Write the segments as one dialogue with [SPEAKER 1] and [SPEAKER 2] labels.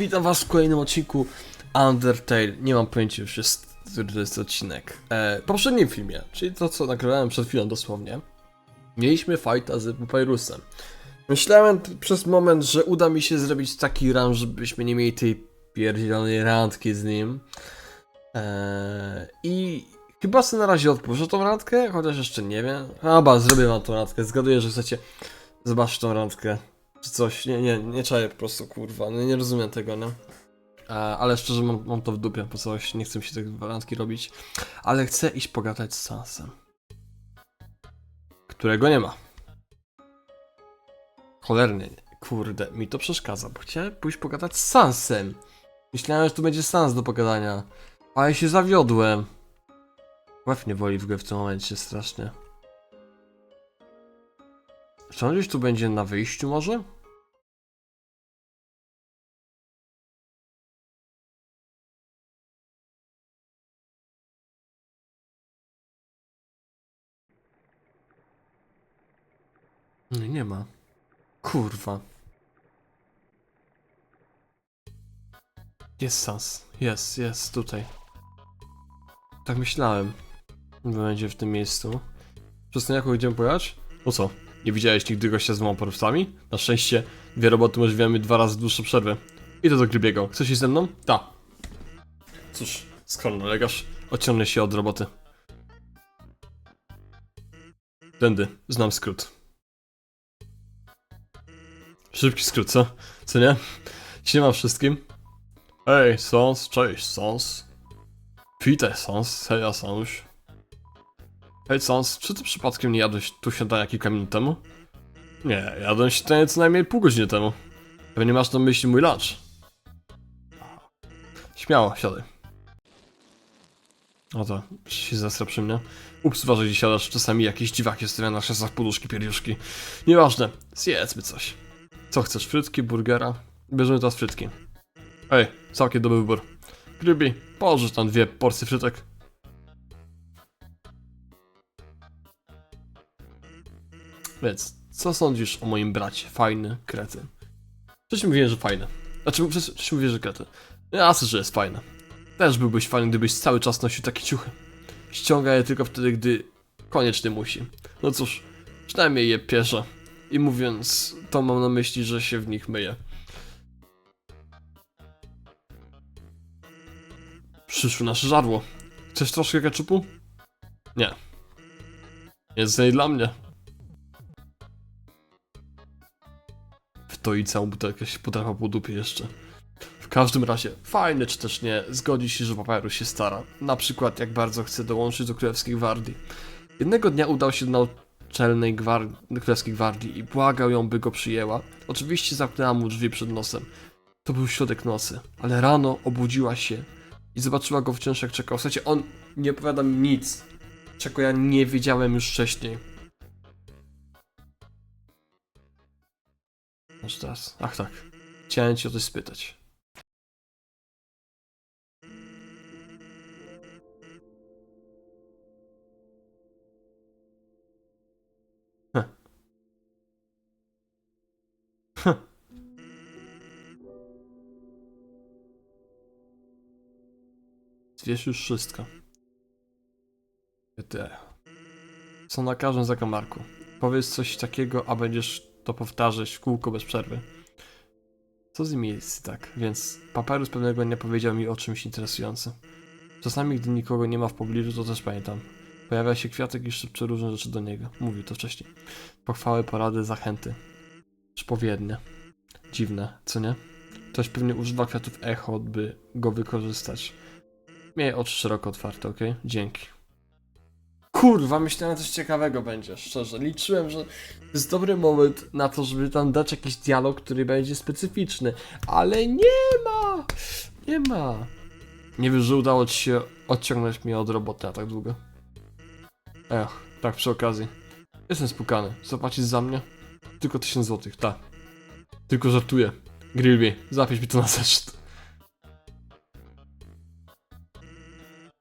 [SPEAKER 1] Witam was w kolejnym odcinku Undertale. Nie mam pojęcia już jest, który to jest odcinek. E, poprzednim filmie, czyli to co nagrałem przed chwilą dosłownie, mieliśmy fighta z Papyrusem. Myślałem przez moment, że uda mi się zrobić taki run, żebyśmy nie mieli tej pierdzielonej randki z nim. E, I chyba sobie na razie odpuszczę tą randkę, chociaż jeszcze nie wiem. Chyba zrobię wam tą randkę. Zgaduję, że chcecie zobaczyć tą randkę czy coś. Nie, nie, nie czaję po prostu, kurwa. Nie, nie rozumiem tego, nie? E, ale szczerze mam, mam to w dupie, po coś. Nie chcę mi się tych warantki robić. Ale chcę iść pogadać z Sansem. Którego nie ma. Cholernie, nie. kurde, mi to przeszkadza, bo chciałem pójść pogadać z Sansem. Myślałem, że tu będzie Sans do pogadania. Ale się zawiodłem. Łeb nie boli w ogóle w tym momencie strasznie. Czy gdzieś tu będzie na wyjściu może? Nie, nie ma. Kurwa. Jest Sans. Jest, jest tutaj. Tak myślałem. Będzie w tym miejscu. Przez ten jaką idziemy pojechać? No co? Nie widziałeś nigdy gościa z dwoma porywcami? Na szczęście dwie roboty umożliwiamy dwa razy dłuższe przerwy. I to do Grybiego. Chcesz iść ze mną? Ta. Cóż, skoro nalegasz, odciągnę się od roboty. Tędy, znam skrót. Szybki skrót, co? Co nie? Siema wszystkim. Hej, Sons, cześć, Sons. Witaj, Sons, hej, Sanuś. Hej, Sons, czy ty przypadkiem nie jadłeś tu śniadania kilka minut temu? Nie, jadłem śniadanie co najmniej pół godziny temu. Pewnie masz na myśli mój lunch. Śmiało, siadaj. O to, się zasra przy mnie. Ups, uważaj, gdzie siadasz. Czasami jakieś dziwaki stawia na krzesłach poduszki, pierdziuszki. Nieważne, zjedzmy coś. Co chcesz, frytki, burgera? Bierzemy teraz frytki. Ej, całkiem dobry wybór. Grybi, położysz tam dwie porcje frytek. Więc, co sądzisz o moim bracie? Fajny kretyn. Przecież mówiłem, że fajny. Znaczy, przecież, przecież mówię, że kretyn. Jasne, że jest fajny. Też byłbyś fajny, gdybyś cały czas nosił takie ciuchy. Ściąga je tylko wtedy, gdy koniecznie musi. No cóż, przynajmniej je pierze. I mówiąc, to mam na myśli, że się w nich myje. Przyszło nasze żarło. Chcesz troszkę ketchupu? Nie. Jest nie dla mnie. To i całą butelkę się podrapał po dupie jeszcze. W każdym razie, fajne czy też nie, zgodzi się, że papieru się stara. Na przykład jak bardzo chce dołączyć do Królewskiej Gwardii. Jednego dnia udał się do naczelnej gwar- Królewskiej Gwardii i błagał ją, by go przyjęła. Oczywiście zamknęła mu drzwi przed nosem. To był środek nocy, ale rano obudziła się i zobaczyła go wciąż jak czekał. W sensie on nie opowiada mi nic, czego ja nie wiedziałem już wcześniej. Aż teraz. Ach tak. Chciałem cię o coś spytać. Wiesz już wszystko. Ty. Co na każdym zakamarku. Powiedz coś takiego, a będziesz to powtarzać w kółko bez przerwy. Co z nimi jest tak? Więc papyrus pewnego dnia powiedział mi o czymś interesującym. Czasami, gdy nikogo nie ma w pobliżu, to też pamiętam. Pojawia się kwiatek i szepcze różne rzeczy do niego. Mówił to wcześniej. Pochwały, porady, zachęty. Przepowiednie. Dziwne, co nie? Ktoś pewnie używa kwiatów echo, by go wykorzystać. Miej oczy szeroko otwarte, ok? Dzięki. Kurwa, myślałem, że coś ciekawego będzie, szczerze. Liczyłem, że jest dobry moment na to, żeby tam dać jakiś dialog, który będzie specyficzny. Ale nie ma! Nie ma. Nie wiesz, że udało ci się odciągnąć mnie od roboty na tak długo. Ech, tak przy okazji. Jestem spukany. Zapłacisz za mnie? Tylko 1000 złotych, tak. Tylko żartuję. Grilby, zapisz mi to na zeszyt.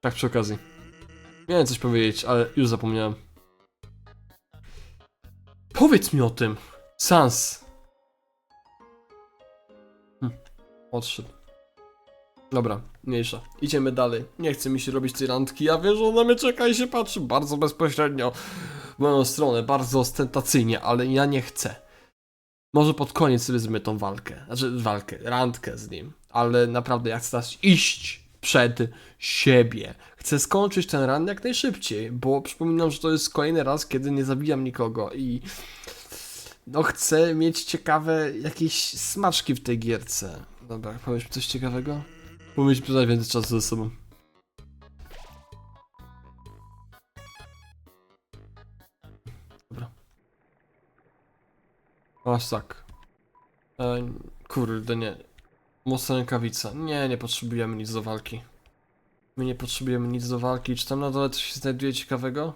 [SPEAKER 1] Tak przy okazji. Miałem coś powiedzieć, ale już zapomniałem. Powiedz mi o tym! Sans! Hm. Odszedł. Dobra, mniejsza. Idziemy dalej. Nie chce mi się robić tej randki. Ja wiem, że ona mnie czeka i się patrzy bardzo bezpośrednio w moją stronę, bardzo ostentacyjnie, ale ja nie chcę. Może pod koniec sobie zrobimy tą walkę. Znaczy walkę, randkę z nim. Ale naprawdę ja chcę iść przed siebie. Chcę skończyć ten run jak najszybciej, bo przypominam, że to jest kolejny raz, kiedy nie zabijam nikogo i no chcę mieć ciekawe jakieś smaczki w tej gierce. Dobra, powiesz mi coś ciekawego? Pomyśl tutaj więcej czasu ze sobą. Dobra. Aż tak. E, kurde, nie. Mocna rękawica. Nie, nie potrzebujemy nic do walki. My nie potrzebujemy nic do walki. Czy tam na dole coś się znajduje ciekawego?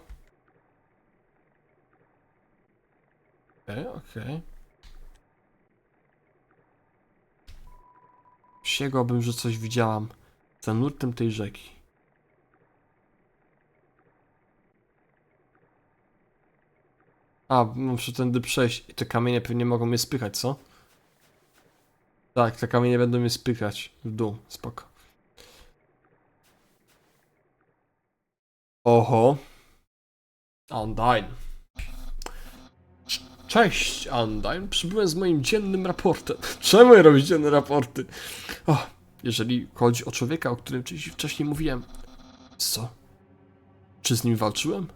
[SPEAKER 1] Okej, okej. Przysięgłabym, że coś widziałam za nurtem tej rzeki. A, muszę tędy przejść. I te kamienie pewnie mogą mnie spychać, co? Tak, te kamienie będą mnie spychać w dół. Spoko. Oho. Undyne. Cześć, Undyne. Przybyłem z moim dziennym raportem. Czemu ja robić dzienne raporty? O, jeżeli chodzi o człowieka, o którym wcześniej mówiłem. Co? Czy z nim walczyłem?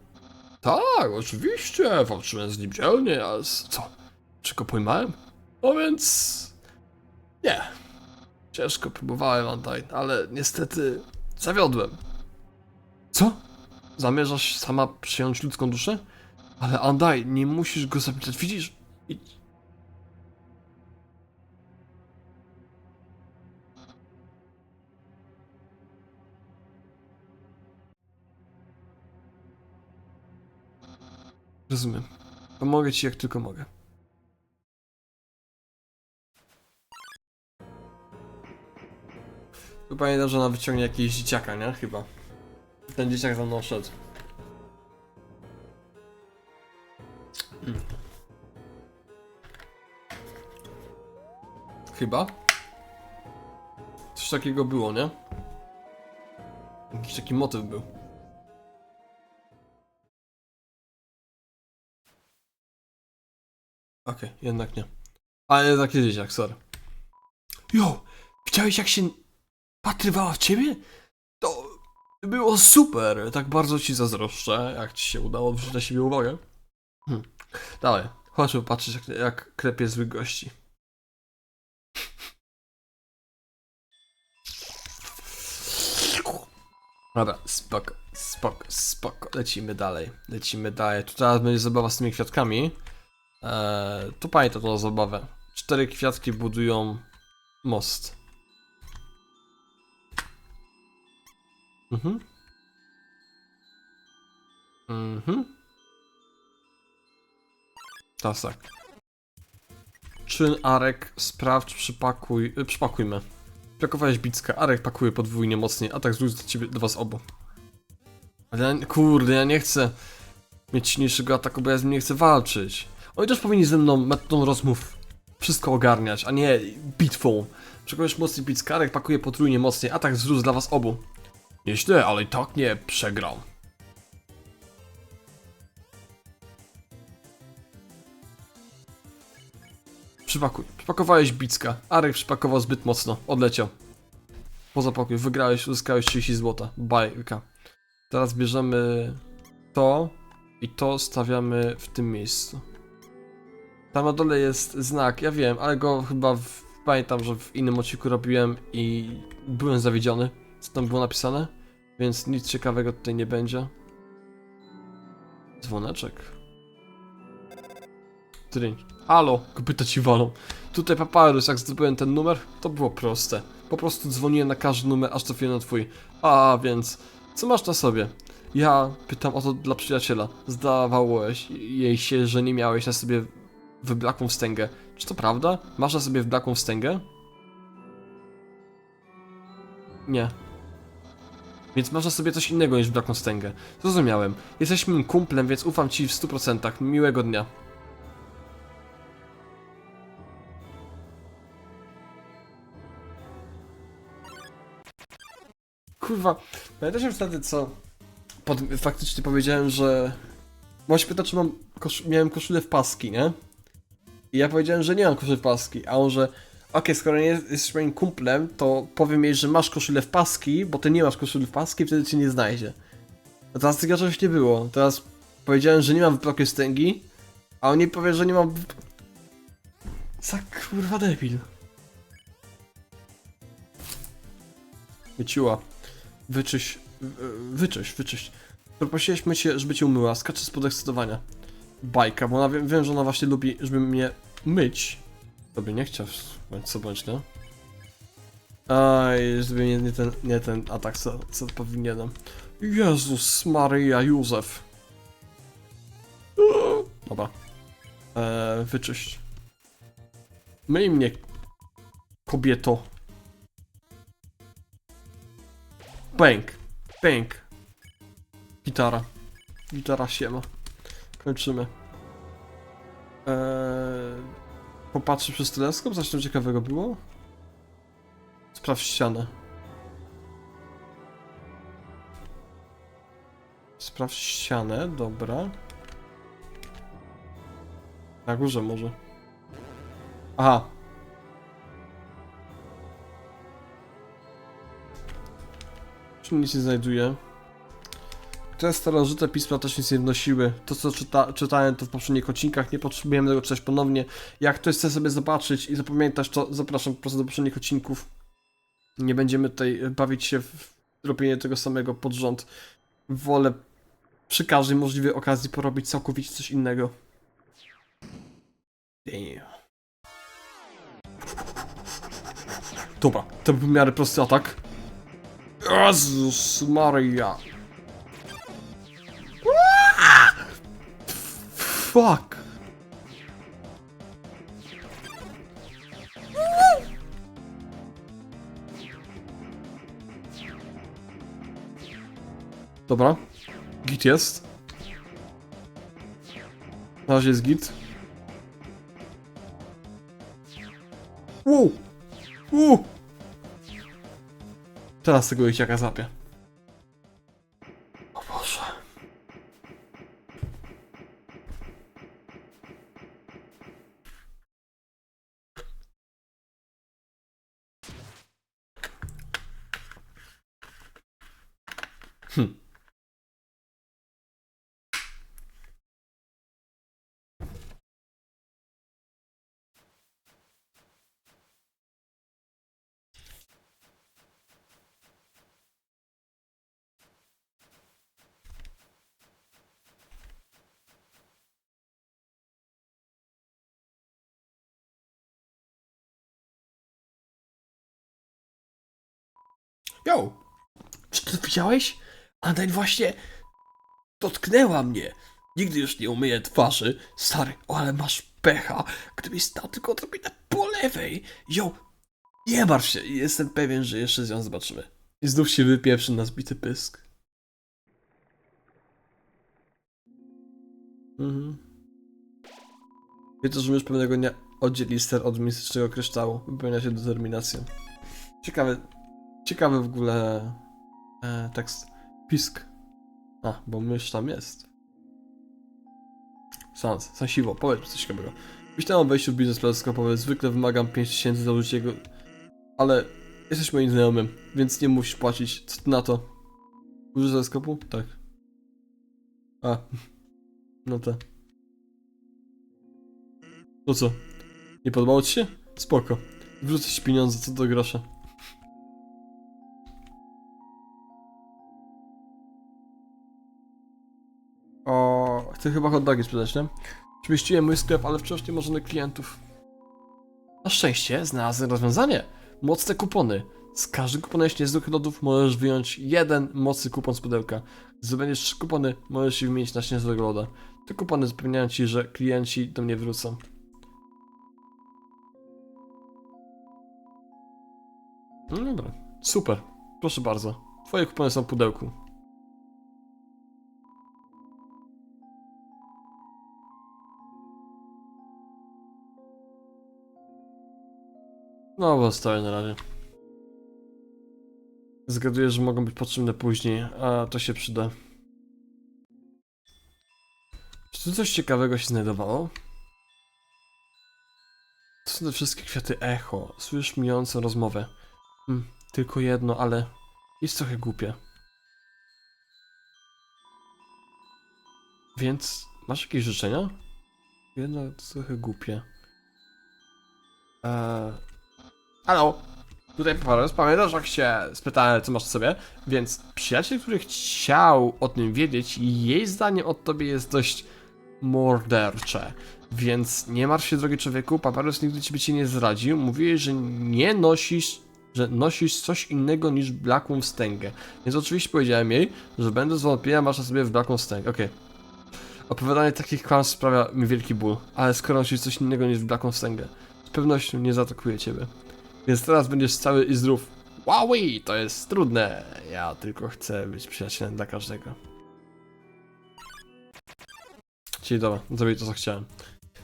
[SPEAKER 1] Tak, oczywiście. Walczyłem z nim dzielnie, a z... co? Czy go pojmałem? No więc... Nie. Ciężko próbowałem, Undyne, ale niestety zawiodłem. Co? Zamierzasz sama przyjąć ludzką duszę? Ale Andaj, nie musisz go zabijać, widzisz? Idź. Rozumiem. Pomogę ci jak tylko mogę. Tu pamiętam, że ona wyciągnie jakiegoś dzieciaka, nie? Chyba. Ten dzieciak za mną szedł. Mm. Chyba? Coś takiego było, nie? Jakiś taki motyw był. Okej, jednak nie. Ale jednak jest dzieciak, sorry. Jo! Widziałeś jak się patrywała w ciebie? To było super! Tak bardzo ci zazdroszczę, jak ci się udało wziąć na siebie uwagę. Hmm. Dalej, chodźmy patrzeć jak, jak klepie złych gości. Dobra, spoko, spoko, spoko. Lecimy dalej, lecimy dalej. Tu teraz będzie zabawa z tymi kwiatkami. Eee, tu pamiętam tą zabawę. Cztery kwiatki budują most. Mhm. Mhm. Teraz tak. Czyn Arek, sprawdź, przypakuj, y, przypakujmy. Pakowałeś bickę, Arek pakuje podwójnie mocniej, a tak z do ciebie, do was obu. Ale ja, kurde, ja nie chcę mieć silniejszego ataku, bo ja z nim nie chcę walczyć. Oni też powinni ze mną metodą rozmów wszystko ogarniać, a nie bitwą. Przekujesz mocniej bickę, Arek pakuje potrójnie mocniej, atak wzrósł dla was obu. Nieźle, ale i tak nie przegrał. Przypakuj. Przypakowałeś bicka. Arek przypakował zbyt mocno. Odleciał. Poza pokój. Wygrałeś, uzyskałeś 30 złota. Bajka. Teraz bierzemy to i to stawiamy w tym miejscu. Tam na dole jest znak, ja wiem, ale go chyba w, pamiętam, że w innym odcinku robiłem i byłem zawiedziony, co tam było napisane, więc nic ciekawego tutaj nie będzie. Dzwoneczek. Tryń. Halo, kopyta ci walą. Tutaj papyrus, jak zdobyłem ten numer, to było proste. Po prostu dzwoniłem na każdy numer, aż trafiłem na twój. A więc, co masz na sobie? Ja pytam o to dla przyjaciela. Zdawało jej się, że nie miałeś na sobie wyblakłą wstęgę. Czy to prawda? Masz na sobie wyblakłą wstęgę? Nie więc można sobie coś innego niż brakną stęgę. Zrozumiałem. Jesteś moim kumplem, więc ufam ci w 100%. Miłego dnia. Kurwa, pamiętasz już wtedy co pod, faktycznie powiedziałem, że... Moś pyta, czy mam kosz... miałem koszulę w paski, nie? I ja powiedziałem, że nie mam koszy w paski, a on, że okej, skoro nie jest- jesteś moim kumplem, to powiem jej, że masz koszulę w paski, bo ty nie masz koszuli w paski, wtedy cię nie znajdzie. A teraz tego czegoś nie było. Teraz powiedziałem, że nie mam wyplokiej stęgi, a on jej powie, że nie mam... Za kurwa debil. Wyciła. Wyczyś... wy- Wyczyś, wyczyś. Poprosiliśmy cię, żeby cię umyła. Skacze z podekscytowania. Bajka, bo ona wiem, że ona właśnie lubi, żeby mnie myć. Tobie nie chciał, bądź co bądź, nie? Aj, żeby nie, nie, ten, nie ten atak, co, co powinienem. Jezus Maria Józef. Dobra. Eee, wyczyść. Myj mnie, kobieto. Bęk. Bęk. Gitara. Gitara siema. Kończymy. Eee, popatrzy przez teleskop, coś tam ciekawego było? Sprawdź ścianę. Sprawdź ścianę, dobra. Na górze może. Aha. Czy nic nie znajduje? Te starożytne pisma też nic nie wnosiły. To, co czyta, czytałem, to w poprzednich odcinkach, nie potrzebujemy tego czytać ponownie. Jak ktoś chce sobie zobaczyć i zapamiętać, to zapraszam po prostu do poprzednich odcinków. Nie będziemy tutaj bawić się w robienie tego samego pod rząd. Wolę przy każdej możliwej okazji porobić całkowicie coś innego. Damn. Dobra, to był w miarę prosty atak. Jezus Maria. Fuck. Dobra. Git jest. Na razie jest git. Wow! Wow! Teraz tego jaka zapie. Hm. Yo! Czy ty widziałeś? Andain właśnie dotknęła mnie. Nigdy już nie umyję twarzy. Stary, o, ale masz pecha. Gdybyś stał tylko odrobinę po lewej. Yo! Nie martw się, jestem pewien, że jeszcze z nią zobaczymy. I znów się wypieprzy na zbity pysk. Mhm. Wiecie, że już pewnego dnia oddzieli ster od mistycznego kryształu. Wypełnia się determinacją. Ciekawe, ciekawy w ogóle e, tekst. Pisk. A, bo mysz tam jest. Sans, Sansiwo, powiedz mi coś ciekawego. Myślałem o wejściu w biznes teleskopowy, zwykle wymagam 5000 za użycie go, ale jesteś moim znajomym, więc nie musisz płacić. Co ty na to? Użyć teleskopu? Tak. A, no to. To co? Nie podobało ci się? Spoko. Wrzucę ci pieniądze, co do grosza. Chcę chyba hot dogi sprzedać, nie? Przemieściłem mój sklep, ale wciąż nie ma żadnych klientów. Na szczęście znalazłem rozwiązanie. Mocne kupony. Z każdym kuponem niezwykłych lodów możesz wyjąć jeden mocny kupon z pudełka. Gdy zdobędziesz trzy kupony, możesz się wymienić na śnieżnego loda. Te kupony zapewniają ci, że klienci do mnie wrócą. No dobra, super. Proszę bardzo. Twoje kupony są w pudełku. No, bo stoję na razie. Zgaduję, że mogą być potrzebne później, a to się przyda. Czy tu coś ciekawego się znajdowało? To są te wszystkie kwiaty echo. Słyszysz mijącą rozmowę. Hmm, tylko jedno, ale jest trochę głupie. Więc masz jakieś życzenia? Jedno trochę głupie. Eee... Halo! Tutaj Paweł, pamiętasz jak się spytałem, co masz w sobie? Więc przyjaciel, który chciał o tym wiedzieć, jej zdanie o tobie jest dość mordercze. Więc nie martw się, drogi człowieku, Paparus nigdy ci by cię nie zdradził. Mówiłeś, że nie nosisz, że nosisz coś innego niż blaką wstęgę. Więc oczywiście powiedziałem jej, że będę zwątpienia masz na sobie w blaką wstęgę. Okej. Opowiadanie takich kłamstw sprawia mi wielki ból, ale skoro nosisz coś innego niż blaką wstęgę, z pewnością nie zaatakuję ciebie. Więc teraz będziesz cały i zdrów. Wowi, to jest trudne. Ja tylko chcę być przyjacielem dla każdego. Czyli dobra, zrobię to co chciałem.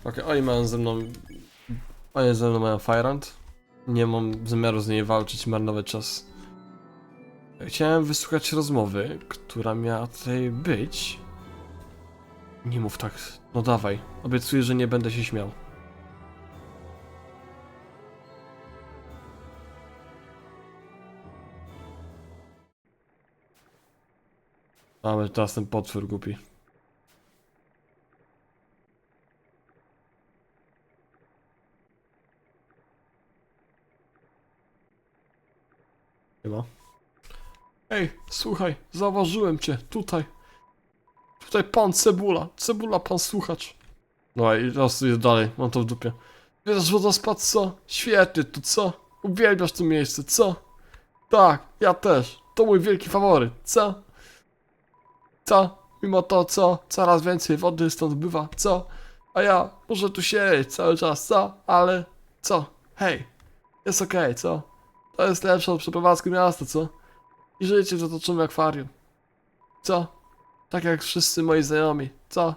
[SPEAKER 1] Okej, oni mają ze mną... Oni ze mną mają Firehand. Nie mam zamiaru z niej walczyć, marnować czas. Chciałem wysłuchać rozmowy, która miała tutaj być. Nie mów tak. No dawaj. Obiecuję, że nie będę się śmiał. Mamy teraz ten potwór głupi. Chyba. Ej, słuchaj, zauważyłem cię, tutaj. Tutaj pan Cebula, Cebula pan słuchacz. No i teraz jest dalej, mam to w dupie. Wiesz, wodospad co? Świetnie tu, co? Uwielbiasz to miejsce, co? Tak, ja też. To mój wielki faworyt, co? Co? Mimo to, co? Coraz więcej wody stąd bywa, co? A ja muszę tu siedzieć cały czas, co? Ale co? Hej, jest okej, co? To jest lepsze od przeprowadzki miasta, co? I życie w zatoczonym akwarium. Co? Tak jak wszyscy moi znajomi, co?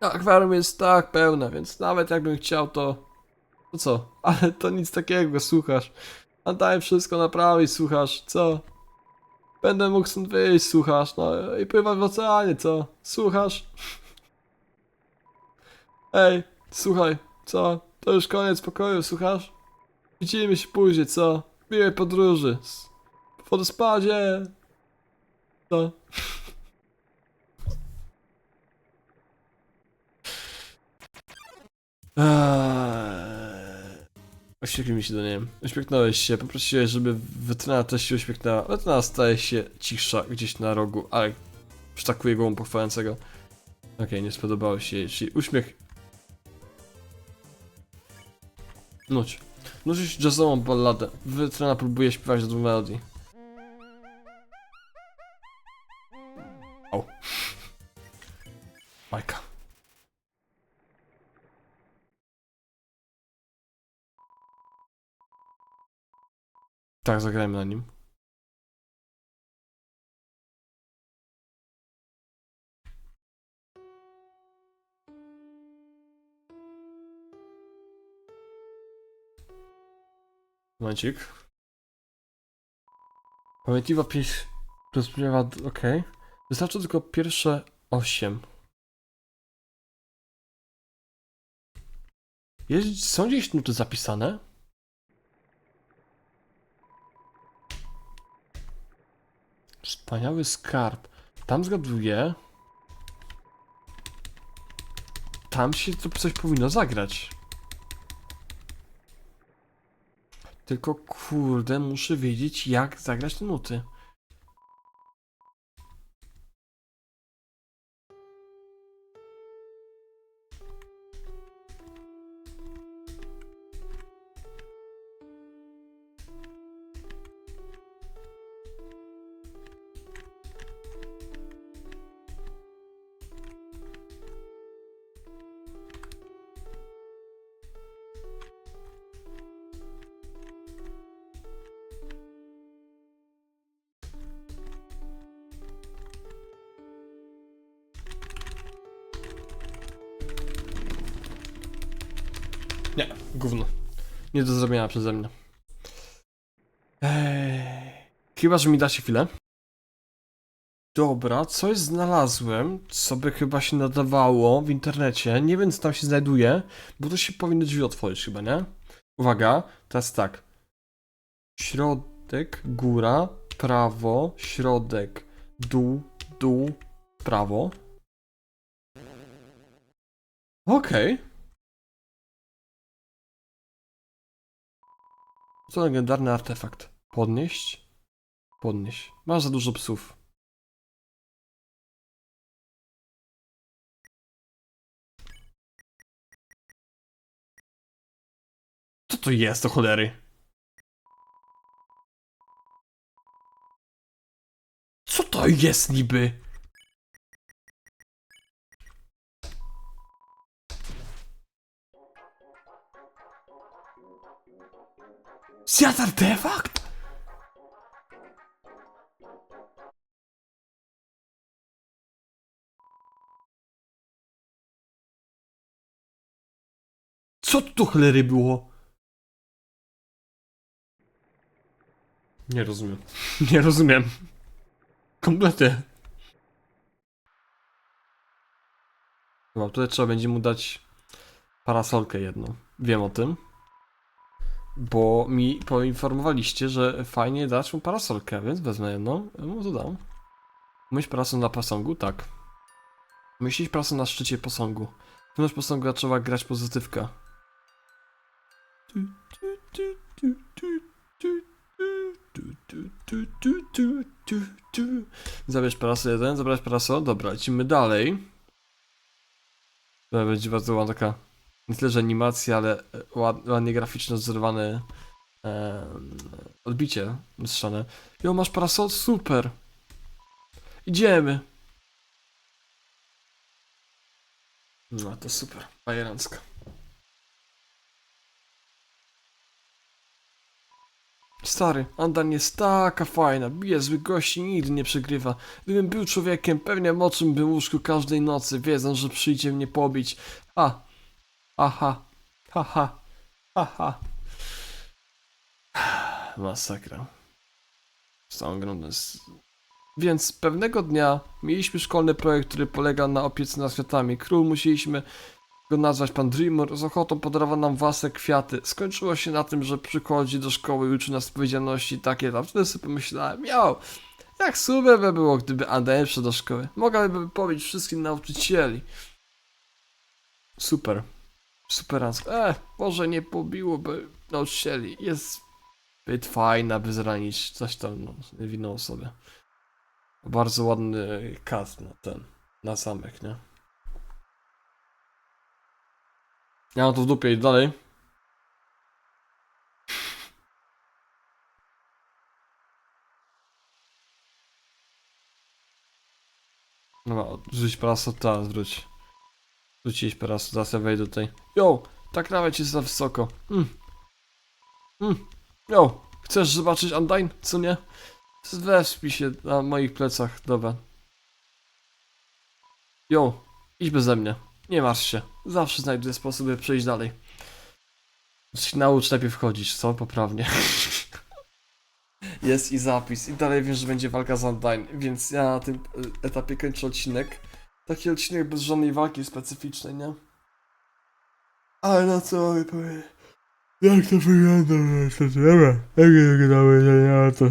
[SPEAKER 1] Akwarium jest tak pełne, więc nawet jakbym chciał, to... To co? Ale to nic takiego, słuchasz. A daj wszystko naprawić, słuchasz, co? Będę mógł stąd wyjść, słuchasz, no i pływać w oceanie, co? Słuchasz? Ej, słuchaj, co? To już koniec pokoju, słuchasz? Widzimy się później, co? Miłej podróży. W wodospadzie. Co? Eee, Uśmiechnij mi się do niej. Uśmiechnąłeś się, poprosiłeś, żeby wytryna też się uśmiechnęła. Wytryna staje się cichsza gdzieś na rogu, ale przytakuje głową pochwalającego. Okej, nie spodobało się jej, czyli uśmiech. Nuć. Nucisz jazzową balladę. Wytrena próbuje śpiewać do melodii. Tak, zagrajmy na nim. Momencik. Pamiętliwa pieśń rozbrzmiewa, ok. Wystarczy tylko pierwsze 8. Jest, są gdzieś nuty zapisane? Wspaniały skarb. Tam zgaduję. Tam się to coś powinno zagrać. Tylko kurde, muszę wiedzieć jak zagrać te nuty. Gówno. Nie do zrobienia przeze mnie. Eee. Chyba, że mi dacie chwilę. Dobra, coś znalazłem, co by chyba się nadawało w internecie. Nie wiem, co tam się znajduje, bo to się powinny drzwi otworzyć chyba, nie? Uwaga, teraz tak. Środek, góra, prawo, środek, dół, dół, prawo. Okej. To legendarny artefakt. Podnieść? Podnieść. Masz za dużo psów. Co to jest do cholery? Co to jest niby? Zjadł artefakt? Co tu do cholery było? Nie rozumiem. Nie rozumiem. Kompletnie. No, tutaj trzeba będzie mu dać parasolkę jedną. Wiem o tym. Bo mi poinformowaliście, że fajnie dać mu parasolkę, więc wezmę jedną. Mu to dam. Myśl parasol na posągu? Tak. Myślisz parasol na szczycie posągu. Wewnątrz posągu trzeba grać pozytywka. Zabierz parasol jeden, zabrać parasol. Dobra, lecimy dalej. To będzie bardzo ładna taka, nie tyle, że animacja, ale e, ład, ładnie graficznie odzorowane e, odbicie lustrzane. Jo, masz parasol? Super! Idziemy! No to super, bajerancko. Stary, Andan jest taka fajna, bije złych gości nigdy nie przegrywa. Gdybym był człowiekiem, pewnie moczyłbym w łóżku każdej nocy, wiedząc, że przyjdzie mnie pobić. Ha! Aha! Haha! Haha! Masakra. Z całą grą. Więc pewnego dnia mieliśmy szkolny projekt, który polegał na opiece nad kwiatami. Król musieliśmy go nazwać pan Dreamer, z ochotą podarował nam własne kwiaty. Skończyło się na tym, że przychodzi do szkoły i uczy nas odpowiedzialności takie tam. Wtedy sobie pomyślałem, miał, jak super by było, gdyby Andrzej przyszedł do szkoły. Mogłaby powiedzieć wszystkim nauczycieli. Super. Superancko. E, może nie pobiłoby nauczycieli. Jest zbyt fajna, by zranić coś tam, no, niewinną osobę. Bardzo ładny cast na ten, na zamek, nie? Ja mam to w dupie i dalej. No, rzuć parasol, teraz wróć. Rzuciłeś parasol, teraz ja wejdę tutaj. Jo, ta krawędź jest za wysoko. Mm. Mm. Jo, chcesz zobaczyć Undyne, co nie? Wespij się na moich plecach, dobra. Jo, idź beze mnie. Nie martw się. Zawsze znajdę sposób, by przejść dalej. Się naucz najpierw chodzić, co? Poprawnie. Jest i zapis. I dalej wiem, że będzie walka z Undyne, więc ja na tym e, etapie kończę odcinek. Taki odcinek bez żadnej walki specyficznej, nie? Ale na co mogę powiedzieć? Jak to wygląda? Co trzeba? Jak to wygląda? To